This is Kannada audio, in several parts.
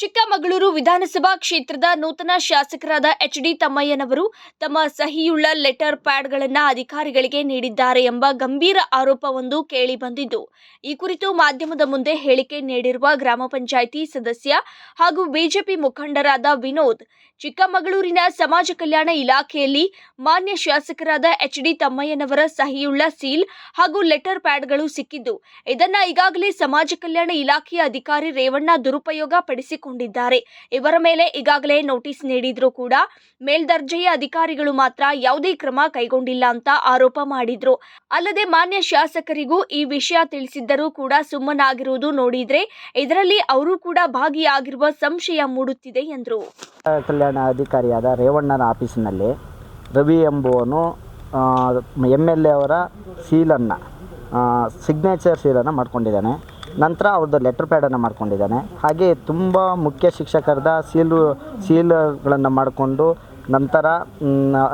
ಚಿಕ್ಕಮಗಳೂರು ವಿಧಾನಸಭಾ ಕ್ಷೇತ್ರದ ನೂತನ ಶಾಸಕರಾದ ಎಚ್ ಡಿ ತಮ್ಮಯ್ಯನವರು ತಮ್ಮ ಸಹಿಯುಳ್ಳ ಲೆಟರ್ ಪ್ಯಾಡ್ಗಳನ್ನು ಅಧಿಕಾರಿಗಳಿಗೆ ನೀಡಿದ್ದಾರೆ ಎಂಬ ಗಂಭೀರ ಆರೋಪವೊಂದು ಕೇಳಿಬಂದಿದ್ದು, ಈ ಕುರಿತು ಮಾಧ್ಯಮದ ಮುಂದೆ ಹೇಳಿಕೆ ನೀಡಿರುವ ಗ್ರಾಮ ಪಂಚಾಯಿತಿ ಸದಸ್ಯ ಹಾಗೂ ಬಿಜೆಪಿ ಮುಖಂಡರಾದ ವಿನೋದ್, ಚಿಕ್ಕಮಗಳೂರಿನ ಸಮಾಜ ಕಲ್ಯಾಣ ಇಲಾಖೆಯಲ್ಲಿ ಮಾನ್ಯ ಶಾಸಕರಾದ ಎಚ್ ಡಿ ತಮ್ಮಯ್ಯನವರ ಸಹಿಯುಳ್ಳ ಸೀಲ್ ಹಾಗೂ ಲೆಟರ್ ಪ್ಯಾಡ್ಗಳು ಸಿಕ್ಕಿದ್ದು, ಇದನ್ನ ಈಗಾಗಲೇ ಸಮಾಜ ಕಲ್ಯಾಣ ಇಲಾಖೆಯ ಅಧಿಕಾರಿ ರೇವಣ್ಣ ದುರುಪಯೋಗ ಇವರ ಮೇಲೆ ಈಗಾಗಲೇ ನೋಟಿಸ್ ನೀಡಿದ್ರು ಕೂಡ ಮೇಲ್ದರ್ಜೆಯ ಅಧಿಕಾರಿಗಳು ಮಾತ್ರ ಯಾವುದೇ ಕ್ರಮ ಕೈಗೊಂಡಿಲ್ಲ ಅಂತ ಆರೋಪ ಮಾಡಿದ್ರು. ಅಲ್ಲದೆ ಮಾನ್ಯ ಶಾಸಕರಿಗೂ ಈ ವಿಷಯ ತಿಳಿಸಿದ್ದರೂ ಕೂಡ ಸುಮ್ಮನಾಗಿರುವುದು ನೋಡಿದ್ರೆ ಇದರಲ್ಲಿ ಅವರು ಕೂಡ ಭಾಗಿಯಾಗಿರುವ ಸಂಶಯ ಮೂಡುತ್ತಿದೆ ಎಂದರು. ಕಲ್ಯಾಣ ಅಧಿಕಾರಿಯಾದ ರೇವಣ್ಣನ ಆಫೀಸಿನಲ್ಲಿ ರವಿ ಎಂಬುವನು ಎಂ ಎಲ್ ಎ ಅವರ ಸೀಲನ್ನು ಸಿಗ್ನೇಚರ್ ಸೀಲನ್ನು ಮಾಡ್ಕೊಂಡಿದ್ದಾನೆ. ನಂತರ ಅವ್ರದ್ದು ಲೆಟ್ರ್ ಪ್ಯಾಡನ್ನು ಮಾಡ್ಕೊಂಡಿದ್ದಾನೆ. ಹಾಗೆ ತುಂಬ ಮುಖ್ಯ ಶಿಕ್ಷಕರದ ಸೀಲು, ಸೀಲುಗಳನ್ನು ಮಾಡಿಕೊಂಡು ನಂತರ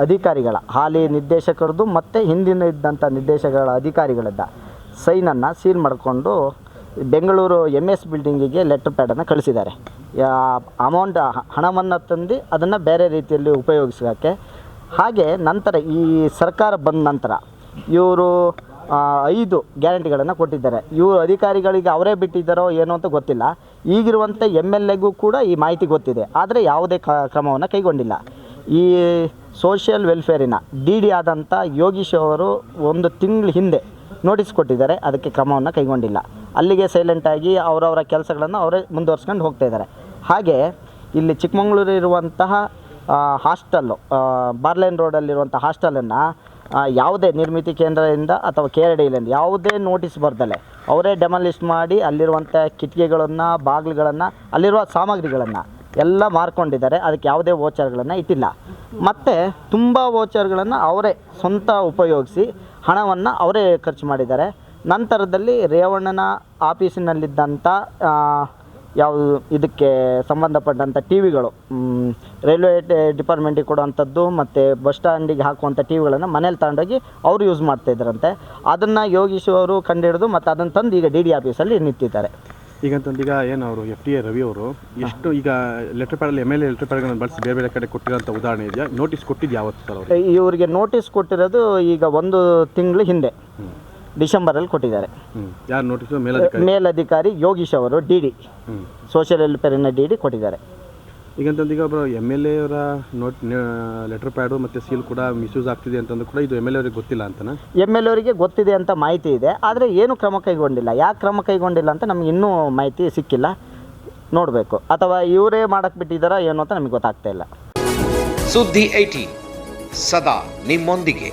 ಅಧಿಕಾರಿಗಳ, ಹಾಲಿ ನಿರ್ದೇಶಕರದ್ದು ಮತ್ತು ಹಿಂದಿನ ಇದ್ದಂಥ ನಿರ್ದೇಶಕಗಳ ಅಧಿಕಾರಿಗಳದ್ದ ಸೈನನ್ನು ಸೀಲ್ ಮಾಡಿಕೊಂಡು ಬೆಂಗಳೂರು ಎಂ ಎಸ್ ಬಿಲ್ಡಿಂಗಿಗೆ ಲೆಟ್ರ್ ಪ್ಯಾಡನ್ನು ಕಳಿಸಿದ್ದಾರೆ. ಅಮೌಂಟ್, ಹಣವನ್ನು ತಂದು ಅದನ್ನು ಬೇರೆ ರೀತಿಯಲ್ಲಿ ಉಪಯೋಗಿಸೋಕ್ಕೆ ಹಾಗೆ ನಂತರ ಈ ಸರ್ಕಾರ ಬಂದ ನಂತರ ಇವರು ಐದು ಗ್ಯಾರಂಟಿಗಳನ್ನು ಕೊಟ್ಟಿದ್ದಾರೆ. ಇವರು ಅಧಿಕಾರಿಗಳಿಗೆ ಅವರೇ ಬಿಟ್ಟಿದ್ದಾರೋ ಏನೋ ಅಂತ ಗೊತ್ತಿಲ್ಲ. ಈಗಿರುವಂಥ ಎಂ ಎಲ್ ಎಗೂ ಕೂಡ ಈ ಮಾಹಿತಿ ಗೊತ್ತಿದೆ. ಆದರೆ ಯಾವುದೇ ಕ್ರಮವನ್ನು ಕೈಗೊಂಡಿಲ್ಲ. ಈ ಸೋಷಿಯಲ್ ವೆಲ್ಫೇರಿನ ಡಿ ಡಿ ಆದಂಥ ಯೋಗೀಶ್ ಅವರು ಒಂದು ತಿಂಗಳ ಹಿಂದೆ ನೋಟಿಸ್ ಕೊಟ್ಟಿದ್ದಾರೆ. ಅದಕ್ಕೆ ಕ್ರಮವನ್ನು ಕೈಗೊಂಡಿಲ್ಲ. ಅಲ್ಲಿಗೆ ಸೈಲೆಂಟಾಗಿ ಅವರವರ ಕೆಲಸಗಳನ್ನು ಅವರೇ ಮುಂದುವರ್ಸ್ಕೊಂಡು ಹೋಗ್ತಾ ಇದ್ದಾರೆ. ಹಾಗೆ ಇಲ್ಲಿ ಚಿಕ್ಕಮಗಳೂರು ಇರುವಂತಹ ಹಾಸ್ಟೆಲ್ಲು ಬಾರ್ಲೈನ್ ರೋಡಲ್ಲಿರುವಂಥ ಹಾಸ್ಟೆಲನ್ನು ಯಾವುದೇ ನಿರ್ಮಿತಿ ಕೇಂದ್ರದಿಂದ ಅಥವಾ ಕೆ ಆರ್ ಡಿಯಿಂದ ಯಾವುದೇ ನೋಟಿಸ್ ಬರ್ದಲೆ, ಅವರೇ ಡೆಮಾಲಿಸ್ಟ್ ಮಾಡಿ ಅಲ್ಲಿರುವಂಥ ಕಿಟಕಿಗಳನ್ನು, ಬಾಗಿಲುಗಳನ್ನು, ಅಲ್ಲಿರುವ ಸಾಮಗ್ರಿಗಳನ್ನು ಎಲ್ಲ ಮಾರ್ಕೊಂಡಿದ್ದಾರೆ. ಅದಕ್ಕೆ ಯಾವುದೇ ವೋಚರ್ಗಳನ್ನು ಇಟ್ಟಿಲ್ಲ. ಮತ್ತು ತುಂಬ ವೋಚರ್ಗಳನ್ನು ಅವರೇ ಸ್ವಂತ ಉಪಯೋಗಿಸಿ ಹಣವನ್ನು ಅವರೇ ಖರ್ಚು ಮಾಡಿದ್ದಾರೆ. ನಂತರದಲ್ಲಿ ರೇವಣ್ಣನ ಆಫೀಸಿನಲ್ಲಿದ್ದಂಥ ಯಾವುದು ಇದಕ್ಕೆ ಸಂಬಂಧಪಟ್ಟಂಥ ಟಿ ವಿಗಳು ರೈಲ್ವೆ ಡಿಪಾರ್ಟ್ಮೆಂಟಿಗೆ ಕೊಡುವಂಥದ್ದು ಮತ್ತು ಬಸ್ ಸ್ಟ್ಯಾಂಡಿಗೆ ಹಾಕುವಂಥ ಟಿ ವಿಗಳನ್ನು ಮನೇಲಿ ತಗೊಂಡೋಗಿ ಅವರು ಯೂಸ್ ಮಾಡ್ತಾಯಿದ್ರಂತೆ ಅದನ್ನು ಯೋಗೀಶ್ ಅವರು ಕಂಡುಹಿಡಿದು ಮತ್ತು ಅದನ್ನು ತಂದು ಈಗ ಡಿ ಡಿ ಆಫೀಸಲ್ಲಿ ನಿಂತಿದ್ದಾರೆ. ಈಗಂತಂದೀಗ ಏನು ಅವರು ಎಫ್ ಡಿ ಎ ರವಿ ಅವರು ಎಷ್ಟು ಈಗ ಲೆಟರ್ ಪ್ಯಾಡಲ್ಲಿ ಎಂ ಎಲ್ ಎ ಲೆಟರ್ ಪ್ಯಾಡ್ಗಳನ್ನು ಬಳಸಿ ಬೇರೆ ಬೇರೆ ಕಡೆ ಕೊಟ್ಟಿರೋಂಥ ಉದಾಹರಣೆ ಇದೆಯಾ? ನೋಟಿಸ್ ಕೊಟ್ಟಿದ್ದು ಯಾವತ್ತು ಸರ್ ಅವರು? ಇವರಿಗೆ ನೋಟಿಸ್ ಕೊಟ್ಟಿರೋದು ಈಗ ಒಂದು ತಿಂಗಳು ಹಿಂದೆ. ಡಿಸೆಂಬರಲ್ಲಿ ಕೊಟ್ಟಿದ್ದಾರೆ. ಹ್ಞೂ ಯಾರು ನೋಟಿಸು ಮೇಲಧಿಕಾರಿ. ಮೇಲಧಿಕಾರಿ ಯೋಗೀಶ್ ಅವರು ಡಿ ಡಿ. ಹ್ಞೂ ಸೋಷಿಯಲ್ ವೆಲ್ಫೇರಿನ ಡಿ ಡಿ ಕೊಟ್ಟಿದ್ದಾರೆ. ಈಗ ಒಬ್ಬರು ಎಂ ಎಲ್ ಎರ ಅವರ ನೋಟ್ ಲೆಟರ್ ಪ್ಯಾಡು ಮತ್ತು ಸೀಲ್ ಕೂಡ ಮಿಸ್ಯೂಸ್ ಆಗ್ತಿದೆ ಅಂತಂದು ಕೂಡ ಇದು ಎಂ ಎಲ್ ಎ ಅವ್ರಿಗೆ ಗೊತ್ತಿಲ್ಲ ಅಂತನಾ? ಎಂ ಎಲ್ ಅವರಿಗೆ ಗೊತ್ತಿದೆ ಅಂತ ಮಾಹಿತಿ ಇದೆ. ಆದರೆ ಏನು ಕ್ರಮ ಕೈಗೊಂಡಿಲ್ಲ. ಯಾಕೆ ಕ್ರಮ ಕೈಗೊಂಡಿಲ್ಲ ಅಂತ ನಮ್ಗೆ ಇನ್ನೂ ಮಾಹಿತಿ ಸಿಕ್ಕಿಲ್ಲ. ನೋಡಬೇಕು. ಅಥವಾ ಇವರೇ ಮಾಡಕ್ಕೆ ಬಿಟ್ಟಿದ್ದಾರಾ ಏನು ಅಂತ ನಮಗೆ ಗೊತ್ತಾಗ್ತಾ ಇಲ್ಲ. ಸುದ್ದಿ ಐಟಿ ಸದಾ ನಿಮ್ಮೊಂದಿಗೆ.